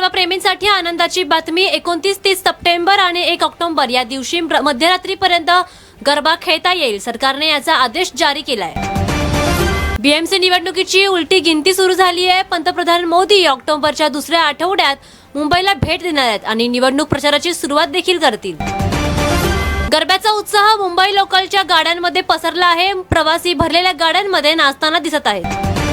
सर्व प्रेमींसाठी आनंदाची बातमी एकोणतीस तीस सप्टेंबर आणि एक ऑक्टोबर या दिवशी मध्यरात्रीपर्यंत गरबा खेळता येईल. सरकारने याचा आदेश जारी केलाय. बीएमसी निवडणुकीची उलटी गिनती सुरू झाली आहे. पंतप्रधान मोदी ऑक्टोबरच्या दुसऱ्या आठवड्यात मुंबईला भेट देणार आहेत आणि निवडणूक प्रचाराची सुरुवात देखील करतील. गरब्याचा उत्साह मुंबई लोकलच्या गाड्यांमध्ये पसरला आहे. प्रवासी भरलेल्या गाड्यांमध्ये नाचताना दिसत आहेत.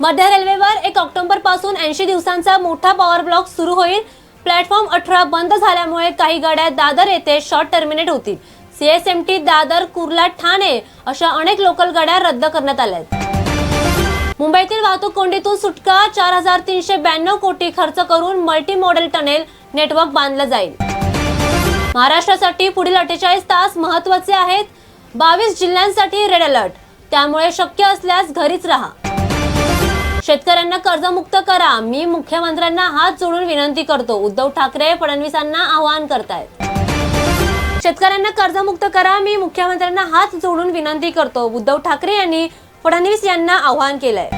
मध्य रेल्वेवर एक ऑक्टोबरपासून ऐंशी दिवसांचा मोठा पॉवर ब्लॉक सुरू होईल. प्लॅटफॉर्म अठरा बंद झाल्यामुळे काही गाड्या दादर येथे शॉर्ट टर्मिनेट होतील. सीएसएमटी दादर कुर्ला ठाणे अशा अनेक लोकल गाड्या रद्द करण्यात आल्या आहेत. मुंबईतील वाहतूक कोंडीतून सुटका चार हजार तीनशे ब्याण्णव कोटी खर्च करून मल्टी मॉडेल टनेल नेटवर्क बांधलं जाईल. महाराष्ट्रासाठी पुढील अठ्ठेचाळीस तास महत्त्वाचे आहेत. बावीस जिल्ह्यांसाठी रेड अलर्ट त्यामुळे शक्य असल्यास घरीच राहा. शेतकऱ्यांना कर्जमुक्त करा. मी मुख्यमंत्र्यांना हात जोडून विनंती करतो. उद्धव ठाकरे फडणवीसांना आवाहन करतायत. शेतकऱ्यांना कर्जमुक्त करा. मी मुख्यमंत्र्यांना हात जोडून विनंती करतो. उद्धव ठाकरे यांनी फडणवीस यांना आवाहन केलंय.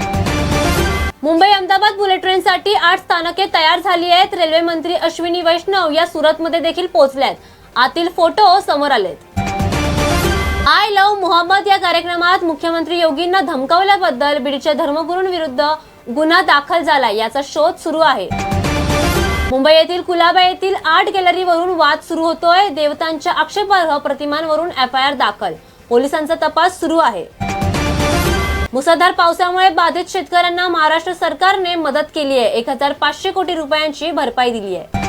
मुंबई अहमदाबाद बुलेट ट्रेनसाठी आठ स्थानके तयार झाली आहेत. रेल्वे मंत्री अश्विनी वैष्णव या सुरतमध्ये देखील पोहोचल्यात. आतील फोटो समोर आलेत. आय लव्ह मोहम्मद या कार्यक्रमात मुख्यमंत्री योगींना धमकावल्याबद्दल बीडच्या धर्मगुरूंविरुद्ध गुन्हा दाखल झाला याचा शोध सुरू आहे. मुंबई येथील कुलाबा येथील आर्ट गॅलरीवरून वाद सुरू होतोय देवतांच्या आक्षेपार्ह प्रतिमांवरून एफ आय आर दाखल. पोलिसांचा तपास सुरू आहे. मुसळधार पावसामुळे बाधित शेतकऱ्यांना महाराष्ट्र सरकारने मदत केली आहे एक हजार पाचशे कोटी रुपयांची भरपाई दिली आहे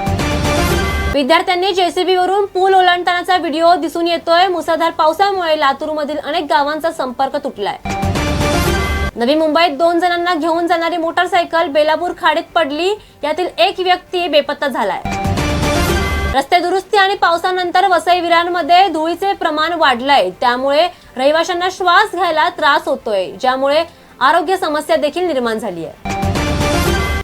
विद्यार्थ्यांनी जेसीबी वरून पूल ओलांडतानाचा व्हिडिओ दिसून येतोय. मुसळधार पावसामुळे लातूरमधील अनेक गावांचा संपर्क तुटलाय. नवी मुंबईत दोन जणांना घेऊन जाणारी मोटारसायकल बेलापूर खाडीत पडली. यातील एक व्यक्ती बेपत्ता झालाय. रस्ते दुरुस्ती आणि पावसानंतर वसई विरांमध्ये धुळीचे प्रमाण वाढलंय. त्यामुळे रहिवाशांना श्वास घ्यायला त्रास होतोय ज्यामुळे आरोग्य समस्या देखील निर्माण झाली आहे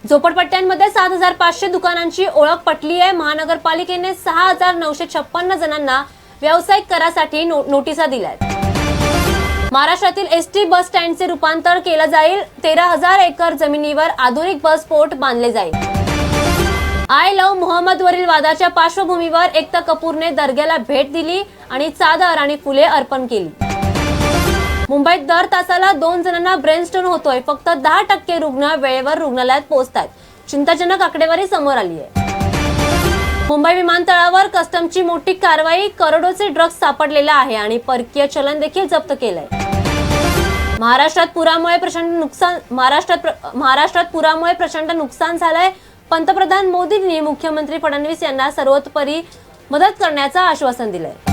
झोपडपट्ट्यांमध्ये सात हजार पाचशे दुकानांची ओळख पटली आहे. महानगरपालिकेने सहा हजार नऊशे छप्पन्न जणांना व्यावसायिक करासाठी नो- नोटिसा दिल्यात. महाराष्ट्रातील एस टी बस स्टँडचे रूपांतर केलं जाईल. तेरा हजार एकर जमिनीवर आधुनिक बस पोर्ट बांधले जाईल. आय लव्ह मोहम्मद वरील वादाच्या पार्श्वभूमीवर एकता कपूरने दर्ग्याला भेट दिली आणि चादर आणि फुले अर्पण केली. मुंबईत दर तासाला दोन जणांना ब्रेन स्टोन होतोय. फक्त दहा टक्के रुग्ण वेळेवर रुग्णालयात पोहोचतात चिंताजनक आकडेवारी समोर आली आहे. मुंबई विमानतळावर कस्टमची मोठी कारवाई करोडोचे ड्रग्ज सापडलेला आहे आणि परकीय चलन देखील जप्त केलंय. महाराष्ट्रात पुरामुळे प्रचंड नुकसान महाराष्ट्रात प्र- महाराष्ट्रात पुरामुळे प्रचंड नुकसान झालंय. पंतप्रधान मोदींनी मुख्यमंत्री फडणवीस यांना सर्वतोपरी मदत करण्याचं आश्वासन दिलंय.